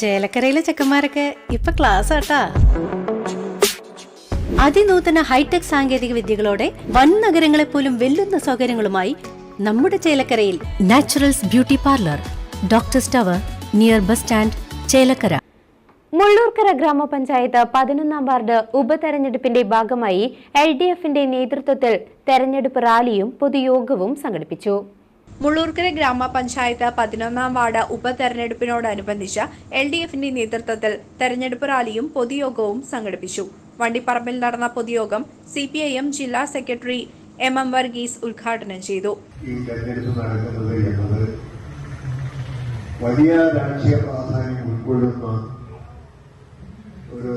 ചേലക്കരയിലെ ചെക്കന്മാരൊക്കെ ഇപ്പൊ ക്ലാസ് ആട്ടാ. അതിനൂതന ഹൈടെക് സാങ്കേതിക വിദ്യകളോടെ വൻ നഗരങ്ങളെ പോലും വെല്ലുന്ന സൗകര്യങ്ങളുമായി നമ്മുടെ ചേലക്കരയിൽ Naturals beauty parlour doctor tower near bus stand Chelakkara. Mullurkara ഗ്രാമപഞ്ചായത്ത് പതിനൊന്നാം വാർഡ് ഉപതെരഞ്ഞെടുപ്പിന്റെ ഭാഗമായി എൽ ഡി എഫിന്റെ നേതൃത്വത്തിൽ തെരഞ്ഞെടുപ്പ് റാലിയും പൊതുയോഗവും സംഘടിപ്പിച്ചു. മുള്ളൂർക്കര ഗ്രാമപഞ്ചായത്ത് പതിനൊന്നാം വാർഡ് ഉപതെരഞ്ഞെടുപ്പിനോടനുബന്ധിച്ച് എൽ ഡി എഫിന്റെ നേതൃത്വത്തിൽ തെരഞ്ഞെടുപ്പ് റാലിയും പൊതുയോഗവും സംഘടിപ്പിച്ചു. വണ്ടിപ്പറമ്പിൽ നടന്ന പൊതുയോഗം സി പി ഐ എം ജില്ലാ സെക്രട്ടറി എം എം വർഗീസ് ഉദ്ഘാടനം ചെയ്തു. വലിയ രാഷ്ട്രീയ പ്രാധാന്യം ഉൾക്കൊള്ളുന്ന ഒരു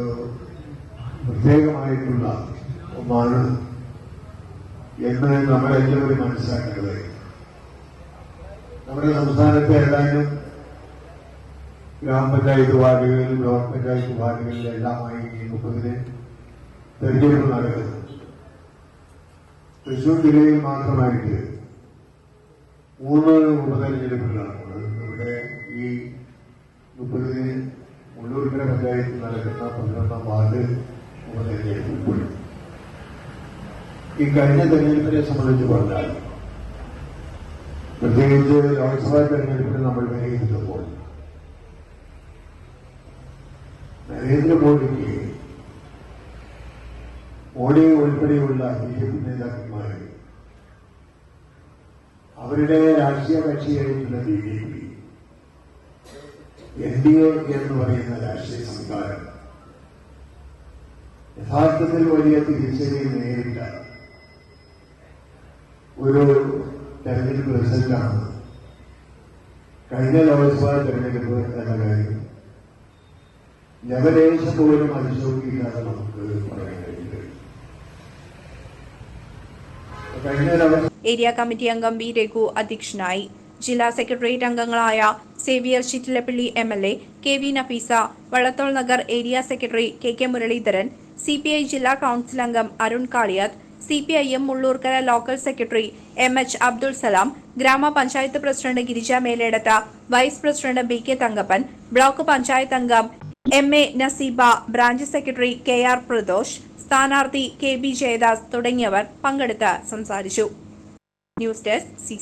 പ്രത്യേകമായിട്ടുള്ള ഒന്നാണ് എന്ന് നമ്മളെല്ലാവരും മനസ്സിലാക്കേണ്ടത് നമ്മുടെ സംസ്ഥാനത്തെ ഏതായാലും ഗ്രാമപഞ്ചായത്ത് വാർഡുകളിലും ബ്ലോക്ക് പഞ്ചായത്ത് വാർഡുകളിലും എല്ലാമായി മുപ്പതിന് തെരഞ്ഞെടുപ്പ് നടക്കുന്നത് തൃശൂർ ജില്ലയിൽ മാത്രമായിട്ട് മൂന്ന് ഉപതെരഞ്ഞെടുപ്പുകളാണ്. ഇവിടെ ഈ മുപ്പതിന് മുള്ളൂർക്കര പഞ്ചായത്തിൽ നടക്കുന്ന പന്ത്രണ്ടാം വാർഡ് ഉപതെരഞ്ഞെടുപ്പ് ഈ കഴിഞ്ഞ തെരഞ്ഞെടുപ്പിനെ സംബന്ധിച്ച് പറഞ്ഞാൽ പ്രത്യേകിച്ച് ലോക്സഭാ തെരഞ്ഞെടുപ്പിൽ നമ്മൾ വിലയിരുത്തുമ്പോൾ നരേന്ദ്രമോദിക്ക് മോഡി ഉൾപ്പെടെയുള്ള ബി ജെ നേതാക്കന്മാർ അവരുടെ രാഷ്ട്രീയ കക്ഷിയായിട്ടുള്ള B J P N D A എന്ന് പറയുന്ന രാഷ്ട്രീയ സംസ്കാരം യഥാർത്ഥത്തിൽ വലിയ തിരിച്ചടി നേരിട്ട ഒരു തെരഞ്ഞെടുപ്പ് റിസൾട്ടാണ്. കഴിഞ്ഞ ലോക്സഭാ തെരഞ്ഞെടുപ്പ് എന്ന കാര്യം ലവലേശം പോലും അതിശോക്കിയില്ലാതെ നമുക്ക് പറയാൻ കഴിയില്ല. ഏരിയ കമ്മിറ്റി അംഗം വി രഘു അധ്യക്ഷനായി. ജില്ലാ സെക്രട്ടേറിയറ്റ് അംഗങ്ങളായ Xavier Chittilappally M L A K V Nafeesa Vallathol Nagar area secretary K K Muraleedharan C P I ജില്ലാ കൌൺസിൽ അംഗം Arun Kaliyath C P I M Mullurkara local secretary M H Abdul Salam ഗ്രാമപഞ്ചായത്ത് president Girija Meledath vice president B K Thankappan block panchayat അംഗം M A Naseeba branch secretary K R Pradosh സ്ഥാനാർത്ഥി K B Jayadas തുടങ്ങിയവർ പങ്കെടുത്ത് സംസാരിച്ചു. News desk C